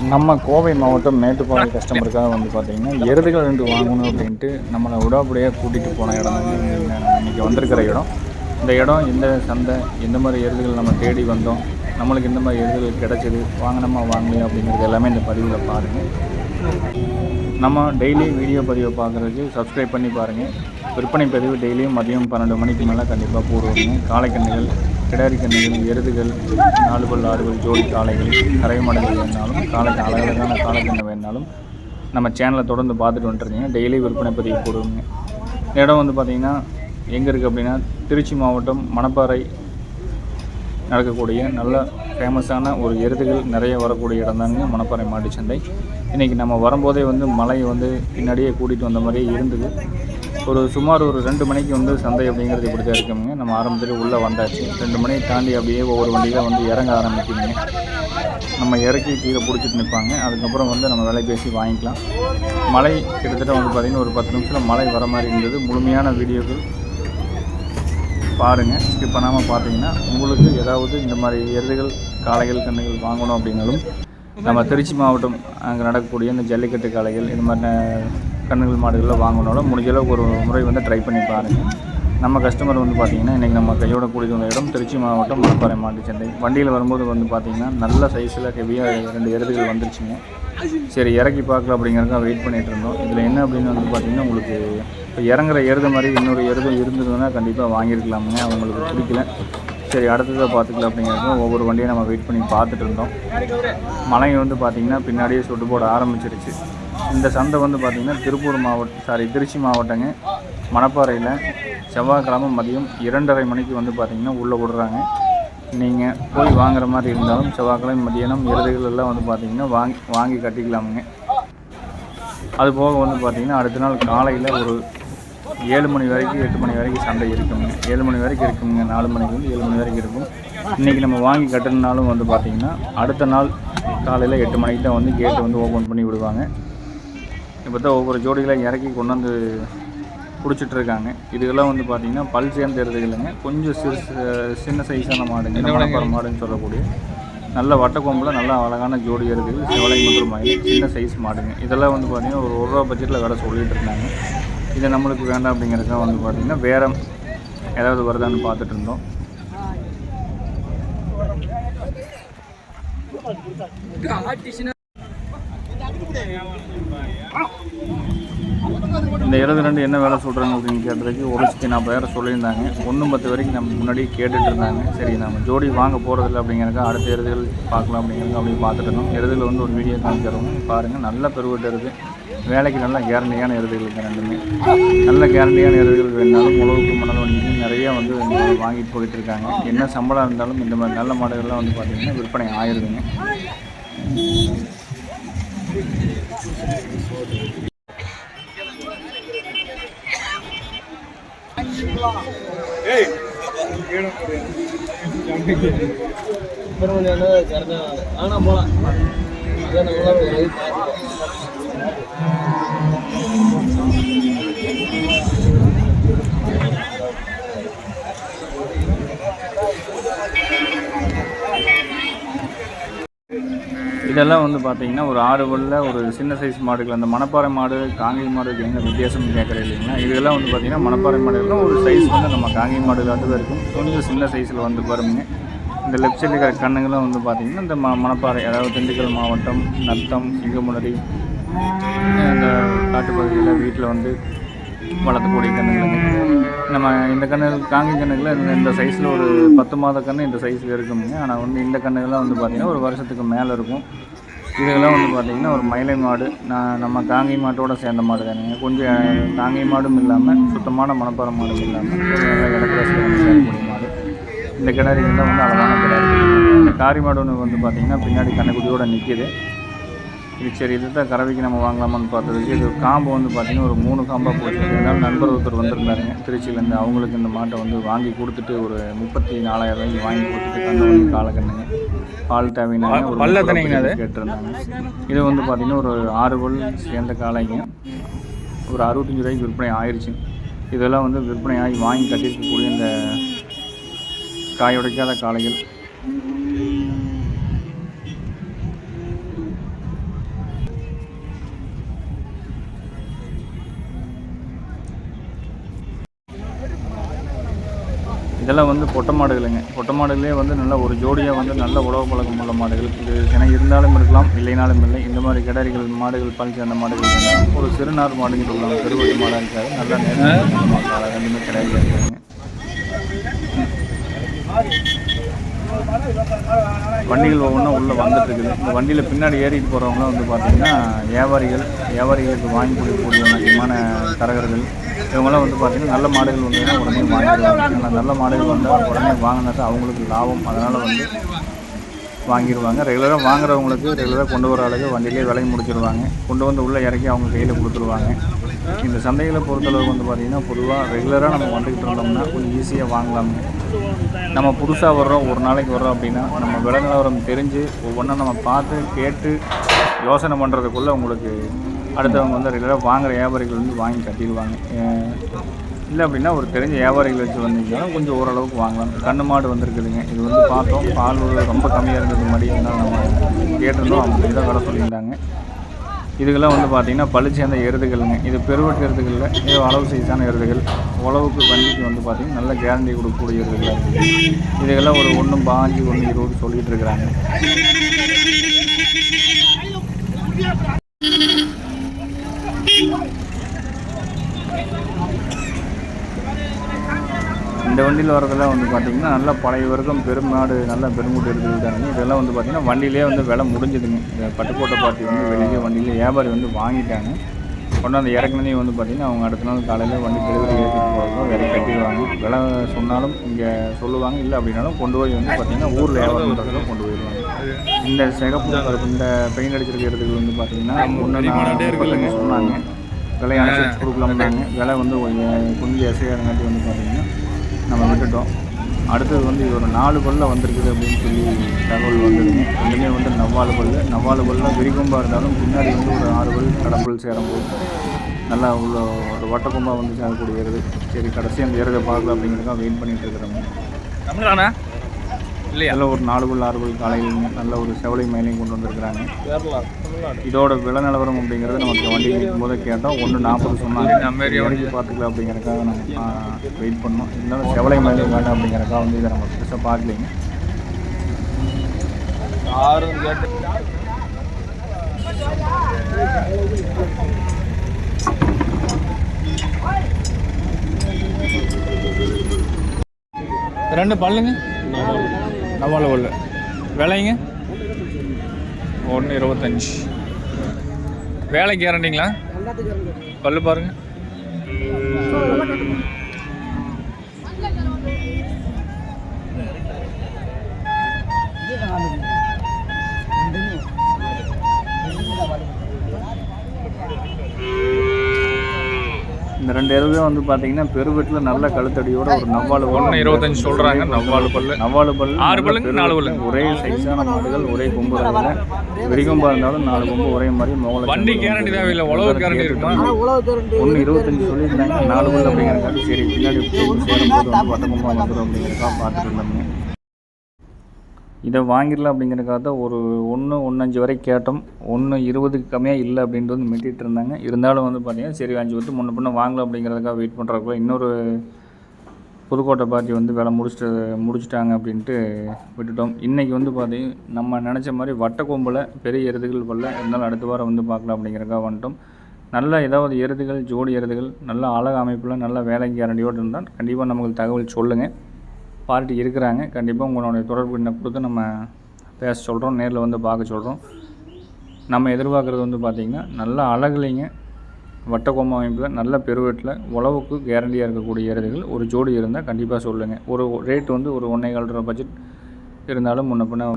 நம்ம கோவை மாவட்டம் மேட்டுப்பாளையம் கஸ்டமருக்காக வந்து பார்த்தீங்கன்னா எருதுகள் ரெண்டு வாங்கணும் அப்படின்ட்டு நம்மளை விடாப்படியாக கூட்டிகிட்டு போன இடம் இன்றைக்கி வந்திருக்கிற இடம். இந்த இடம் எந்த சந்தை எந்த மாதிரி எருதுகள் நம்ம தேடி வந்தோம். நம்மளுக்கு எந்த மாதிரி எருதுகள் கிடைச்சிது. வாங்கினோமா வாங்கலையா அப்படிங்கிறது எல்லாமே இந்த பதிவில் பாருங்கள் நம்ம டெய்லி வீடியோ பதிவை பார்க்குறதுக்கு சப்ஸ்கிரைப் பண்ணி பாருங்கள் விற்பனை பதிவு டெய்லியும் மதியம் பன்னெண்டு மணிக்கு மேலே கண்டிப்பாக போடுவோங்க. காலைக்கண்ணுகள் கிடாரி எருதுகள் நாலு பல் ஜோடி காளைகள் கரை மாடுகள் வேணாலும் காளைக்கு அழகழகான காளைக்கண்ணு வேணாலும் நம்ம சேனலை தொடர்ந்து பார்த்துட்டு வந்துட்டுருக்கீங்க டெய்லி விற்பனை பதிவு போடுவோங்க. இடம் வந்து பார்த்திங்கன்னா எங்கே இருக்குது அப்படின்னா திருச்சி மாவட்டம் மணப்பாறை நடக்கக்கூடிய நல்ல ஃபேமஸான ஒரு எருதுகள் நிறைய வரக்கூடிய இடம் தாங்க மணப்பாறை மாட்டு சந்தை இன்றைக்கி நம்ம வரும்போதே வந்து மழை வந்து பின்னாடியே கூட்டிகிட்டு வந்த மாதிரியே இருந்தது. ஒரு சுமார் ஒரு ரெண்டு மணிக்கு வந்து சந்தை அப்படிங்கிறது இப்படி தான் இருக்குங்க. நம்ம ஆரம்பத்தில் உள்ளே வந்தாச்சு. ரெண்டு மணியை தாண்டி அப்படியே ஒவ்வொரு வண்டியில் வந்து இறங்க ஆரம்பிக்குங்க நம்ம இறக்கி கீழே பிடிச்சிட்டு நிற்பாங்க அதுக்கப்புறம் வந்து நம்ம விலை பேசி வாங்கிக்கலாம். மழை கிட்டத்தட்ட வந்து பார்த்திங்கன்னா ஒரு பத்து நிமிஷத்தில் மழை வர மாதிரி இருந்தது. முழுமையான வீடியோக்கள் பாருங்கள் ஸ்கிப் பண்ணாமல் பார்த்தீங்கன்னா உங்களுக்கு ஏதாவது இந்த மாதிரி எருதுகள் காளைகள் கண்ணுகள் வாங்கணும் அப்படின்னாலும் நம்ம திருச்சி மாவட்டம் அங்கே நடக்கக்கூடிய இந்த ஜல்லிக்கட்டு காளைகள் இந்த மாதிரி கண்ணுகள் மாடுகளில் வாங்கணும்னாலும் முடிஞ்ச அளவுக்கு ஒரு முறை வந்து ட்ரை பண்ணி பாருங்கள் நம்ம கஸ்டமர் வந்து பார்த்திங்கன்னா இன்றைக்கி நம்ம கையோட கூடிய வந்த இடம் திருச்சி மாவட்டம் மணப்பாறை மாட்டு சந்தை. வண்டியில் வரும்போது வந்து பார்த்திங்கன்னா நல்ல சைஸில் ஹெவியாக ரெண்டு எருதுகள் வந்துருச்சுங்க. சரி இறக்கி பார்க்கலாம் அப்படிங்கிறதுக்காக வெயிட் பண்ணிகிட்டு இருந்தோம். இதில் என்ன அப்படின்னு வந்து பார்த்திங்கன்னா உங்களுக்கு இப்போ இறங்குற எருது மாதிரி இன்னொரு எருதும் இருந்ததுன்னா கண்டிப்பாக வாங்கியிருக்கலாமுங்க. அவங்களுக்கு பிடிக்கல. சரி அடுத்ததை பார்த்துக்கலாம் அப்படிங்கிறது ஒவ்வொரு வண்டியும் நம்ம வெயிட் பண்ணி பார்த்துட்டு இருந்தோம். மழை வந்து பார்த்திங்கன்னா பின்னாடியே சுட்டு போட ஆரம்பிச்சிருச்சு. இந்த சந்தை வந்து பார்த்திங்கன்னா திருப்பூர் மாவட்டம் சாரி திருச்சி மாவட்டங்க. மணப்பாறையில் செவ்வாய்க்கிழமை மதியம் இரண்டரை மணிக்கு வந்து பார்த்திங்கன்னா உள்ளே விடுறாங்க. நீங்கள் போய் வாங்குற மாதிரி இருந்தாலும் செவ்வாய்க்கிழமை மதியானம் எருதுகள் எல்லாம் வந்து பார்த்திங்கன்னா வாங்கி வாங்கி கட்டிக்கலாமுங்க. அது போக வந்து பார்த்திங்கன்னா அடுத்த நாள் காலையில் ஒரு ஏழு மணி வரைக்கும் எட்டு மணி வரைக்கும் சண்டை இருக்குங்க ஏழு மணி வரைக்கும் இருக்குங்க நாலு மணிக்கு வந்து ஏழு மணி வரைக்கும் இருக்கும். இன்றைக்கி நம்ம வாங்கி கட்டணுனாலும் வந்து பார்த்திங்கன்னா அடுத்த நாள் காலையில் எட்டு மணிக்கு தான் வந்து கேட்டு வந்து ஓப்பன் பண்ணி விடுவாங்க. இப்போ தான் ஒவ்வொரு ஜோடிகளை இறக்கி கொண்டு வந்து பிடிச்சிட்டு இருக்காங்க. இதுக்கெல்லாம் வந்து பார்த்திங்கன்னா பல் சேர்ந்து இல்லைங்க. கொஞ்சம் சிறு சின்ன சைஸான மாடுங்க. இந்த மணப்பாறை மாடுன்னு சொல்லக்கூடிய. நல்ல வட்டக்கொம்பில் நல்லா அழகான ஜோடி இருக்குது செவலை மற்றும் மயில் சின்ன சைஸ் மாடுங்க. இதெல்லாம் வந்து பார்த்திங்கன்னா ஒரு ஒரு ரூபா பட்ஜெட்டில் வேலை சொல்லிகிட்டு இருந்தாங்க. இது நம்மளுக்கு வேண்டாம் அப்படிங்கிறதுக்காக வந்து பார்த்திங்கன்னா வேற ஏதாவது வருதான்னு பார்த்துட்டு இருந்தோம். இந்த இருபது ரெண்டு என்ன வேலை சொல்கிறாங்க அப்படின்னு கேட்டதுக்கு ஒரு லட்சத்தி நாற்பதாயிரம் சொல்லியிருந்தாங்க. ஒன்றும் பத்து வரைக்கும் நம்ம முன்னாடி கேட்டுட்டு இருந்தாங்க. சரி நம்ம ஜோடி வாங்க போகிறதில்ல அப்படிங்கிறக்க அடுத்த எருதுகள் பார்க்கலாம் அப்படிங்கிறது அப்படி பார்த்துட்டு இருந்தோம். வந்து ஒரு வீடியோ காமிக்கிறோம். பாருங்கள் நல்ல பெருவிட்டு இருக்குது வேலைக்கு நல்ல கேரண்டியான எருதுகள் இருக்குது ரெண்டுமே. நல்ல கேரண்டியான எருதுகள் வேணாலும் உழவுக்கு மணல் வண்டிக்கு நிறைய வந்து வாங்கிட்டு போயிட்டு இருக்காங்க. என்ன சம்பளம் இருந்தாலும் இந்த மாதிரி நல்ல மாடுகள்லாம் வந்து பார்த்திங்கன்னா விற்பனை ஆயிருதுங்க. ஆனால் போகலாம் அதான் நம்மளால இதெல்லாம் வந்து பார்த்தீங்கன்னா ஒரு ஆறு பல்ல ஒரு சின்ன சைஸ் மாடுகள் அந்த மணப்பாறை மாடு காங்கேய மாடுக்கு என்ன வித்தியாசம் கேட்குறது இல்லைங்களா? இதெல்லாம் வந்து பார்த்தீங்கன்னா மணப்பாறை மாடுகள்லாம் ஒரு சைஸ் வந்து நம்ம காங்கேய மாடுகளாட்டு தான் இருக்கும். கொஞ்சம் சின்ன சைஸில் வந்து பாருங்க. இந்த லெஃப்ட் சைடில் இருக்கிற கண்ணுங்களும் வந்து பார்த்தீங்கன்னா இந்த ம மணப்பாறை அதாவது திண்டுக்கல் மாவட்டம் நத்தம் சிங்கமுனரி அந்த காட்டுப்பகுதியில் வீட்டில் வந்து வளர்த்தக்கூடிய கண்ணுகளுங்க நம்ம இந்த கண்ணுகள் காங்கி கண்ணுகளில் இந்த சைஸில் ஒரு பத்து மாத கன்று இந்த சைஸில் இருக்குங்க ஆனால் வந்து இந்த கண்ணுகள்லாம் வந்து பார்த்திங்கன்னா ஒரு வருஷத்துக்கு மேலே இருக்கும். இதுகெல்லாம் வந்து பார்த்திங்கன்னா ஒரு மயிலை மாடு. நான் நம்ம காங்கை மாட்டோட சேர்ந்த மாடு தானுங்க கொஞ்சம் காங்கை மாடும் இல்லாமல் சுத்தமான மணப்பாறை மாடும் இல்லாமல் நல்லா இடத்துல சேரக்கூடிய மாடு. இந்த கிடாரிகள்லாம் வந்து அழகான கிணறு. இந்த காரி மாடு ஒன்று வந்து பார்த்திங்கன்னா பின்னாடி கண்ணக்குடியோடு நிற்கிது இது சரி இது தான் கறவைக்கு நம்ம வாங்கலாமான்னு பார்த்ததுக்கு இது காம்பு வந்து பார்த்திங்கன்னா ஒரு மூணு காம்பாக போச்சு. இருந்தாலும் நண்பர் ஒருத்தர் வந்திருந்தாருங்க திருச்சியிலேருந்து. அவங்களுக்கு இந்த மாட்டை வந்து வாங்கி கொடுத்துட்டு ஒரு முப்பத்தி நாலாயிரம் ரூபாய்க்கு வாங்கி கொடுத்துட்டு கண்ணு வந்து காலக்கண்ணுங்க. பால் தேவையான ஒரு? கேட்டிருந்தாங்க. இது வந்து பார்த்திங்கன்னா ஒரு ஆறு பல் சேர்ந்த காளைங்க ஒரு அறுபத்தஞ்சு ரூபாய்க்கு விற்பனை ஆயிடுச்சு இதெல்லாம் வந்து விற்பனை ஆகி வாங்கி கட்டியிருக்கக்கூடிய இந்த காய் உடைக்காத காளைகள். இதெல்லாம் வந்து பொட்டை மாடுகளுங்க. பொட்டை மாடுகளே வந்து நல்ல ஒரு ஜோடியாக வந்து நல்ல உழவு பழக்கம் உள்ள மாடுகள். இது ஏன்னா இருந்தாலும் இருக்கலாம் இல்லைனாலும் இல்லை. இந்த மாதிரி கிடாரிகள் மாடுகள் பல் சேர்ந்த மாடுகள் ஒரு சிறுநார் மாடுன்னு சொல்லலாம் பெருவெட்டி மாடாக இருக்காது. நல்லா நேரம் ரெண்டுமே கிடாரியாக இருக்காங்க வண்டிகள் ஒவ்வொன்றும் உள்ளே வந்துட்டு இருக்குது இந்த வண்டியில் பின்னாடி ஏறிட்டு போகிறவங்களாம் வந்து பார்த்திங்கன்னா வியாபாரிகள் வியாபாரிகளுக்கு வாங்கி கொடுக்கக்கூடிய முக்கியமான தரகர்கள் இவங்கெல்லாம் வந்து பார்த்திங்கன்னா நல்ல மாடுகள் வந்ததுன்னா உடனே வாங்கிடுவாங்க. நல்ல மாடுகள் வந்தால் உடனே வாங்கினது அவங்களுக்கு லாபம். அதனால் வந்து வாங்கிடுவாங்க. ரெகுலராக வாங்குறவங்களுக்கு ரெகுலராக கொண்டு வர அளவுக்கு வண்டியிலே விலையை முடிச்சிடுவாங்க கொண்டு வந்து உள்ளே இறக்கி அவங்க கையில் கொடுத்துருவாங்க. இந்த சந்தைகளை பொறுத்தளவுக்கு வந்து பார்த்திங்கன்னா பொதுவாக ரெகுலராக நம்ம வந்துக்கிட்டு இருந்தோம்னா கொஞ்சம் ஈஸியாக வாங்கலாமுங்க நம்ம புதுசாக வர்றோம் ஒரு நாளைக்கு வர்றோம் அப்படின்னா நம்ம விலை நிலவரம் தெரிஞ்சு ஒவ்வொன்றா நம்ம பார்த்து கேட்டு யோசனை பண்ணுறதுக்குள்ளே உங்களுக்கு அடுத்தவங்க வந்து ரெகுலராக வாங்குற வியாபாரிகள் வந்து வாங்கி கட்டிடுவாங்க. இல்லை அப்படின்னா ஒரு தெரிஞ்ச வியாபாரிகள் வச்சு வந்தீங்கன்னா கொஞ்சம் ஓரளவுக்கு வாங்கலாம். கண்ணு மாடு வந்திருக்குதுங்க. இது வந்து பார்த்தோம். பால் ரொம்ப கம்மியாக இருந்தது மாதிரி நம்ம கேட்டிருந்தோம். அவங்க இதை விலை சொல்லியிருந்தாங்க. இதுக்கெல்லாம் வந்து பார்த்தீங்கன்னா பழு சேர்ந்த எருதுகள்ங்க. இது பெருவெட்டு எருதுகளில். இது அளவு சைஸான எருதுகள். உழவுக்கு வண்டிக்கு வந்து பார்த்திங்கன்னா நல்ல கேரண்டி கொடுக்கக்கூடிய எருதுகளாக இருக்குது இதுக்கெல்லாம் ஒரு ஒன்றும் பாஞ்சு ஒன்று இருபது சொல்லிகிட்டு இருக்கிறாங்க. வண்டியில் வரதெல்லாம் வந்து பார்த்திங்கன்னா நல்லா பழைய வரைக்கும் பெருமாடு நல்லா பெருமூட்டு இருக்குது. இதெல்லாம் வந்து பார்த்தீங்கன்னா வண்டியிலே வந்து விலை முடிஞ்சதுங்க இந்த பட்டுக்கோட்டை பார்ட்டி வந்து வெளியே வண்டியில் வியாபாரி வந்து வாங்கிட்டாங்க. கொண்டாந்து இறக்குனே வந்து பார்த்திங்கன்னா அவங்க அடுத்த நாள் காலையில் வண்டி டெலிவரி ஏற்றிட்டு போகிறதும் விலை கட்டிடுவாங்க. விலை சொன்னாலும் இங்கே சொல்லுவாங்க. இல்லை அப்படின்னாலும் கொண்டு போய் வந்து பார்த்திங்கன்னா ஊரில் வியாபாரம் பண்ணுறதுல கொண்டு போயிடுவாங்க. இந்த சிகப்பு கருப்பு இந்த பெயிண்ட் அடிச்சிருக்கிறதுக்கு வந்து பார்த்திங்கன்னா முன்னாடி சொன்னாங்க. விலை அனுசரிச்சு கொடுக்கலாம்னாங்க. விலை வந்து கொஞ்சம் கொஞ்சம் வந்து பார்த்திங்கன்னா நம்ம விட்டுட்டோம். அடுத்தது வந்து இது ஒரு நாலு பல்ல வந்திருக்குது அப்படின்னு சொல்லி தகவல் வந்ததுங்க ரெண்டுமே வந்து நவ்வாலு பல்லு. நவ்வாலு பல்ல விரிகொம்பாக இருந்தாலும் பின்னாடி வந்து ஒரு ஆறு பல் கடம்பல் சேரும்போது நல்லா உள்ள ஒரு வட்டக்கொம்பாக வந்து சேரக்கூடியது. சரி கடைசி அந்த ஏறதை பார்க்கலாம் அப்படிங்கிறதுக்காக வெயிட் பண்ணிகிட்டு இருக்கிறோம். தமிழ்தானா இல்லையா? நல்ல ஒரு நாலு பல் ஆறு பல் காலையிலையும் நல்ல ஒரு செவலை மேலையும் கொண்டு வந்திருக்கிறாங்க. கேரளா இதோட விலை நிலவரம் அப்படிங்கிறது நமக்கு வண்டி இருக்கும் போது கேட்டோம். ஒன்று நாற்பது சொன்னாங்க. நம்ம ஏரியா இறங்கி பார்த்துக்கலாம் அப்படிங்கிறக்காக நம்ம வெயிட் பண்ணோம். இருந்தாலும் செவலை மேலே வேண்டாம் அப்படிங்கிறக்காக வந்து இதை நம்ம பெருசாக பார்க்கலைங்க. கேட்டு ரெண்டு பல்லுங்க. நவால உள்ள. விலைங்க? ஒன்று இருபத்தஞ்சி. வேலை கேரண்டிங்களா பல்லு பாருங்க. இந்த ரெண்டு எருவே வந்து பார்த்தீங்கன்னா பெருவெட்டில் நல்ல கழுத்தடியோட ஒரு நவ்வாலு ஒன்று இருபத்தஞ்சு சொல்கிறாங்க நவ்வாலு பல்லு. நவ்வாலு பல் ஆறு பல்லுங்க, நாலு பல்லு. ஒரே சைஸான மாடுகள் ஒரே கொம்பு வரல விரிகொம்பா இருந்தாலும் நாலு கொம்பு ஒரே மாதிரி முகல வண்டி கேரண்டி தேவையில்லை உழவு கேரண்டி இருக்குமா? ஒன்று இருபத்தஞ்சு சொல்லியிருந்தாங்க நாலு பல் அப்படிங்கிறக்காக சரி பின்னாடி சேரும்போது வந்து வட்டக்கொம்பா வந்துடும் அப்படிங்கிறக்காக பார்த்துட்டு இருந்தோங்க இதை வாங்கிடலாம் அப்படிங்கிறக்காக தான் ஒரு ஒன்று ஒன்றஞ்சு வரை கேட்டோம். ஒன்று இருபதுக்கு கம்மியாக இல்லை அப்படின்ட்டு வந்து இருந்தாங்க. இருந்தாலும் வந்து பார்த்தீங்கன்னா சரி அஞ்சு பத்து முன்ன பின்ன வாங்கலாம் அப்படிங்கிறதுக்காக வெயிட் பண்ணுறக்குள்ள இன்னொரு புதுக்கோட்டை பார்ட்டி வந்து வேலை முடிச்சுட்டு முடிச்சுட்டாங்க அப்படின்ட்டு விட்டுட்டோம். இன்றைக்கி வந்து பார்த்தீங்கன்னா நம்ம நினச்ச மாதிரி வட்டக்கொம்பில் பெரிய எருதுகள் பல்ல இருந்தாலும் அடுத்த வாரம் வந்து பார்க்கலாம் அப்படிங்கிறக்காக வந்துட்டோம். நல்ல ஏதாவது எருதுகள் ஜோடி எருதுகள் நல்ல அழகு அமைப்பில் நல்ல வேலை கேரண்டியோடு இருந்தால் கண்டிப்பாக நமக்கு தகவல் சொல்லுங்கள் பார்ட்டி இருக்கிறாங்க. கண்டிப்பாக உங்களுடைய தொடர்பு எண்ணை கொடுத்து நம்ம பேச சொல்கிறோம் நேரில் வந்து பார்க்க சொல்கிறோம் நம்ம எதிர்பார்க்குறது வந்து பார்த்திங்கன்னா நல்ல அழகுலைங்க. வட்டக்கோம அமைப்பில் நல்ல பெருவெட்டில் உழவுக்கு கேரண்டியாக இருக்கக்கூடிய எருதுகள் ஒரு ஜோடி இருந்தால் கண்டிப்பாக சொல்லுங்கள் ஒரு ரேட் வந்து ஒரு ஒன்றே கால் ரூபா பட்ஜெட் இருந்தாலும் முன்ன பின்ன